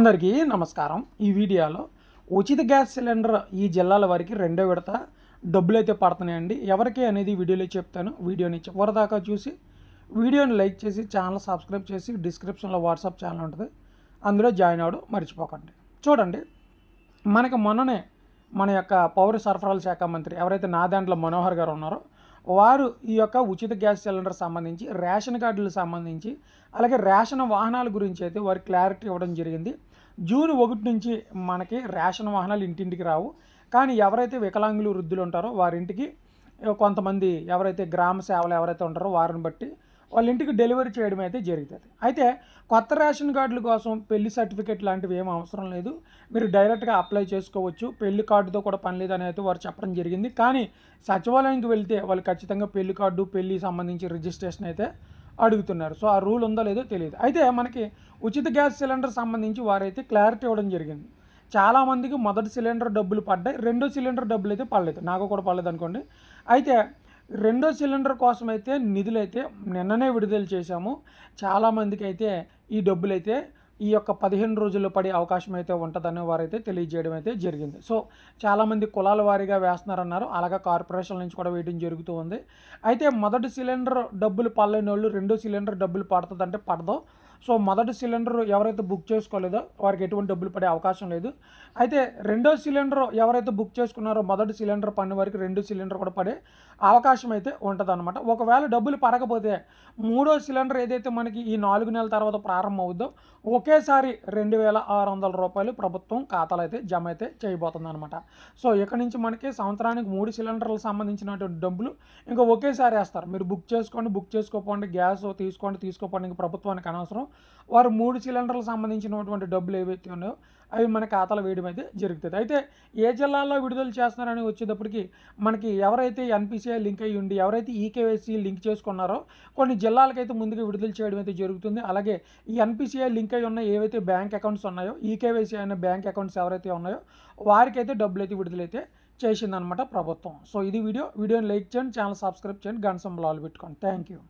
అందరికీ నమస్కారం. ఈ వీడియోలో ఉచిత గ్యాస్ సిలిండర్ ఈ జిల్లాల వారికి రెండో విడత డబ్బులు అయితే పడుతున్నాయండి. ఎవరికి అనేది వీడియోలో చెప్తాను. వీడియోని చివరిదాకా చూసి వీడియోని లైక్ చేసి ఛానల్ సబ్స్క్రైబ్ చేసి డిస్క్రిప్షన్లో వాట్సాప్ ఛానల్ ఉంటుంది. అందులో జాయిన్ అవ్వడం మర్చిపోకండి. చూడండి మనకి మొన్ననే మన యొక్క పౌర సరఫరాల శాఖ మంత్రి ఎవరైతే నా దాంట్లో మనోహర్ గారు ఉన్నారో వారు ఈ యొక్క ఉచిత గ్యాస్ సిలిండర్ సంబంధించి రేషన్ కార్డులకు సంబంధించి అలాగే రేషన్ వాహనాల గురించి అయితే వారికి క్లారిటీ ఇవ్వడం జరిగింది. జూన్ ఒకటి నుంచి మనకి రేషన్ వాహనాలు ఇంటింటికి రావు. కానీ ఎవరైతే వికలాంగులు వృద్ధులు ఉంటారో వారింటికి కొంతమంది ఎవరైతే గ్రామ సేవలు ఎవరైతే ఉంటారో వారిని బట్టి వాళ్ళ ఇంటికి డెలివరీ చేయడం అయితే జరుగుతుంది. అయితే కొత్త రేషన్ కార్డుల కోసం పెళ్ళి సర్టిఫికేట్ లాంటివి ఏం అవసరం లేదు. మీరు డైరెక్ట్గా అప్లై చేసుకోవచ్చు. పెళ్ళి కార్డుతో కూడా పని లేదు అనేది వారు చెప్పడం జరిగింది. కానీ సచివాలయానికి వెళ్తే వాళ్ళు ఖచ్చితంగా పెళ్ళి కార్డు పెళ్ళి సంబంధించి రిజిస్ట్రేషన్ అయితే అడుగుతున్నారు. సో ఆ రూల్ ఉందో లేదో తెలియదు అయితే మనకి ఉచిత గ్యాస్ సిలిండర్ సంబంధించి వారైతే క్లారిటీ ఇవ్వడం జరిగింది. చాలామందికి మొదటి సిలిండర్ డబ్బులు పడ్డాయి. రెండో సిలిండర్ డబ్బులు అయితే పడలేదు. నాకు కూడా పడలేదు అనుకోండి. అయితే రెండో సిలిండర్ కోసం అయితే నిధులైతే నిన్ననే విడుదల చేశాము. చాలామందికి అయితే ఈ డబ్బులు అయితే ఈ యొక్క పదిహేను రోజుల్లో పడే అవకాశం అయితే ఉంటుందని వారైతే తెలియజేయడం అయితే జరిగింది. సో చాలామంది కులాల వారీగా వేస్తున్నారన్నారు. అలాగే కార్పొరేషన్ నుంచి కూడా వేయడం జరుగుతూ ఉంది. అయితే మొదటి సిలిండర్ డబ్బులు పడలేని వాళ్ళు రెండో సిలిండర్ డబ్బులు పడుతుందంటే పడదు. సో మొదటి సిలిండర్ ఎవరైతే బుక్ చేసుకోలేదో వారికి ఎటువంటి డబ్బులు పడే అవకాశం లేదు. అయితే రెండో సిలిండర్ ఎవరైతే బుక్ చేసుకున్నారో మొదటి సిలిండర్ పన్ను వరకు రెండు సిలిండర్ కూడా పడే అవకాశం అయితే ఉంటుందన్నమాట. ఒకవేళ డబ్బులు పడకపోతే మూడో సిలిండర్ ఏదైతే మనకి ఈ నాలుగు నెలల తర్వాత ప్రారంభం అవుద్దో ఒకేసారి రెండు వేల ఆరు వందల రూపాయలు ప్రభుత్వం ఖాతాలు అయితే జమ అయితే చేయబోతుంది అనమాట సో ఇక్కడ నుంచి మనకి సంవత్సరానికి మూడు సిలిండర్లకు సంబంధించినటువంటి డబ్బులు ఇంకా ఒకేసారి వేస్తారు. మీరు బుక్ చేసుకోండి బుక్ చేసుకోపోండి గ్యాస్ తీసుకోండి తీసుకోపోండి ఇంకా ప్రభుత్వానికి అనవసరం. వారు మూడు సిలిండర్లకు సంబంధించినటువంటి డబ్బులు ఏవైతే ఉన్నాయో అవి మన ఖాతాలో వేయడం అయితే జరుగుతుంది. అయితే ఏ జిల్లాల్లో విడుదల చేస్తున్నారని వచ్చేటప్పటికి మనకి ఎవరైతే ఎన్పిసిఐ లింక్ అయ్యి ఉండి ఎవరైతే ఈకేవైసీ లింక్ చేసుకున్నారో కొన్ని జిల్లాలకైతే ముందుగా విడుదల చేయడం అయితే జరుగుతుంది. అలాగే ఈ ఎన్పిసిఐ లింక్ అయి ఉన్న ఏవైతే బ్యాంక్ అకౌంట్స్ ఉన్నాయో ఈకేవైసీ అయిన బ్యాంక్ అకౌంట్స్ ఎవరైతే ఉన్నాయో వారికైతే డబ్బులు అయితే విడుదలైతే చేసిందనమాట ప్రభుత్వం. సో ఇది వీడియో. వీడియోని లైక్ చేయండి ఛానల్ సబ్స్క్రైబ్ చేయండి గంట సంబలాలు పెట్టుకోండి. Thank you.